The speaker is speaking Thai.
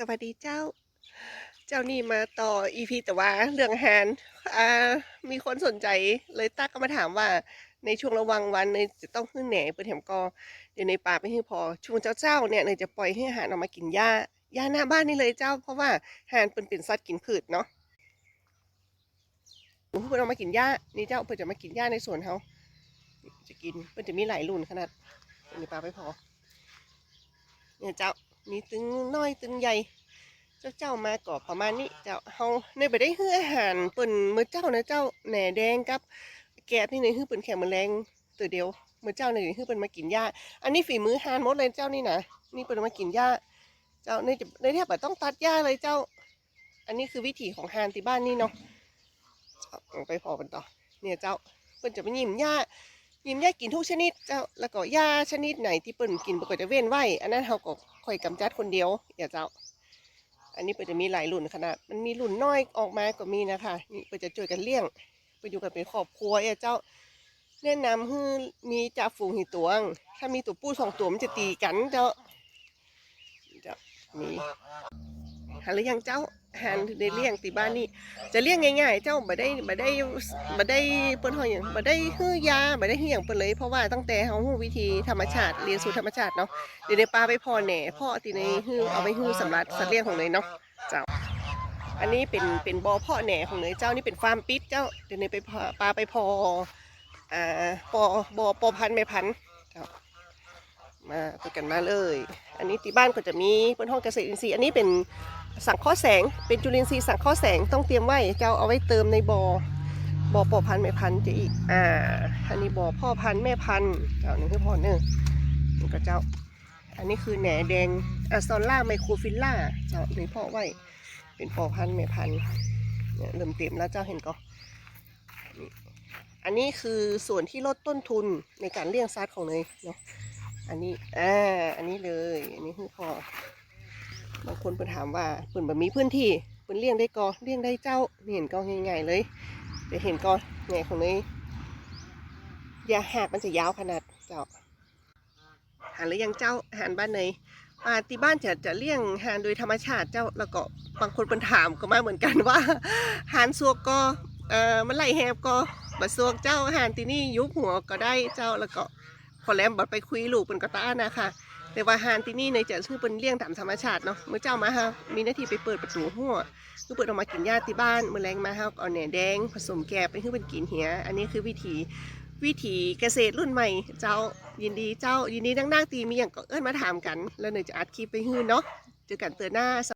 สวัสดีเจ้า เจ้านี่มาต่ออีพีแต่ว่าเรื่องอาหารอ่ามีคนสนใจเลยตักก็มาถามว่าในช่วงระวังวันเนยจะต้องขึ้นแหน่เปิดแถมกอเดี๋ยวในป่าไปให้พอ ช่วงเจ้าเจ้าๆเนี่ยเนยจะปล่อยให้อาหารออกมากินหญ้าหญ้าหน้าบ้านนี่เลยเจ้า เพราะว่าอาหารเป็นเป็นสัตว์กินพืชเนาะเพื่อนเอามากินหญ้านี่เจ้าเพื่อจะมากินหญ้าในสวนเขาจะกินเพื่อนจะมีหลายรุ่นขนาดเดี๋ยวในป่าไปพอเนี่ยเจ้า มีตึงน้อยตึงใหญ่ เจ้าเจ้ามาก่อประมาณนี้เจ้าเฮาในไปได้ฮื้ออาหารเปิ่นเมื้อเจ้านะเจ้าแหน่แดงกับ แกะนี่ในฮื้อเปิ่นแขกแมลงตัวเดียวเมื้อเจ้าในฮื้อเปิ่นมากินหญ้า อันนี้ฝีมือฮานมดเลยเจ้านี่นะนี่เปิ่นมากินหญ้า เจ้าในจะในแทบจะต้องตัดหญ้าเลยเจ้า อันนี้คือวิถีของฮานที่บ้านนี่เนาะเจ้าเอาไปพอกันต่อ เนี่ยเจ้าเปิ่นจะไปยิ้มหญ้า ยิ้มหญ้ากินทุกชนิดเจ้าแล้วก็หญ้าชนิดไหนที่เปิ่นกินปกติจะเว้นไว้ อันนั้นเฮาก็ค่อยกำจัดคนเดียวอย่าเจ้า อันนี้เปิดจะมีหลายรุ่นขนาด มันมีรุ่นน้อยออกมาก็มีนะคะนี่เปิดจะช่วยกันเลี้ยงไปอยู่กันเป็นครอบครัวเอ้ยเจ้า แนะนำให้มีจ่าฝูงหีตวง ถ้ามีตัวผู้สองตัวมันจะตีกันเจ้าเจ้ามี หาหรือยังเจ้าหานได้เลี้ยงตีบ้านนี่จะเลี้ยงง่ายๆ เจ้าบ่ได้บ่ได้บ่ได้เปิ้นเฮาหยังบ่ได้ฮื้อยาบ่ได้ฮื้อหยังเปิ้นเลย เพราะว่าตั้งแต่เฮาฮู้วิธีธรรมชาติเรียนสู่ธรรมชาติเนาะเดี๋ยวในปลาไปพอแหน่พ่อตีในฮื้อเอาไปฮื้อสำหรับสัตว์เลี้ยงของเนยเนาะเจ้า อันนี้เป็นเป็นบ่อเพาะแหน่ของเนยเจ้านี่เป็นฟาร์มปิดเจ้าเดี๋ยวเนยไปพอปลาไปพออ่าปอบ่อปอพันธุ์แม่พันธุ์เจ้า มาไปกันมาเลย อันนี้ที่บ้านก็จะมีเป็นห้องเกษตรอินทรีย์ อันนี้เป็นสังเคราะห์แสง เป็นจุลินทรีย์สังเคราะห์แสงต้องเตรียมไว้เจ้าเอาไว้เติมในบ่อ บ่อปอพันธุ์แม่พันธุ์จะอีก อ่า อันนี้บ่อพ่อพันธุ์แม่พันธุ์เจ้านี่คือพ่อเนื้อนี่ก็เจ้า อันนี้คือแหน่แดงอะซอล่าไมโครฟิลล่า เจ้าในพ่อไว้ เป็นปอพันธุ์แม่พันธุ์เนี่ยเริ่มเต็มแล้วเจ้าเห็นก็นี่อันนี้คือส่วนที่ลดต้นทุนในการเลี้ยงสัตว์ของเนยเนาะ อันนี้อ่าอันนี้เลย อันนี้คือพอบางคนเปิ่นถามว่าเปิ่นแบบมีพื้นที่เปิ่นเลี้ยงได้ก็เลี้ยงได้เจ้าเห็นก็ง่ายๆเลยเดี๋ยวเห็นก็ไงของเนยยาหากมันจะยาวขนาดเจ้าหาหรือยังเจ้าหารบ้านเนยอ่าที่บ้านจะจะเลี้ยงหานโดยธรรมชาติเจ้าแล้วก็บางคนเป็นถามก็มาเหมือนกันว่าหานสวกก็เอ่อมันไหลแหบก็บัดสวกเจ้าหานที่นี่ยุบหัวก็ได้เจ้าแล้วก็ พอแลมบัดไปคุยลูกเป็นกระต้านะคะแต่ว่าหานที่นี่ในจะชื่อเป็นเลี้ยงตามธรรมชาติเนาะเมื่อเจ้ามาฮะมีหน้าที่ไปเปิดประตูหัวคือเปิดออกมากินหญ้าที่บ้านเมื่อแรงมาฮะเอาแหน่แดง ผสมแกบไปให้เป็นกินเหียอันนี้คือวิธีวิถีเกษตรรุ่นใหม่ เจ้ายินดีเจ้ายินดีดังๆตีมีอย่างก็เอิ้นมาถามกัน แล้วหนึ่งจะอัดคลิปไปฮื้อเนาะเจอกันเตือนหน้า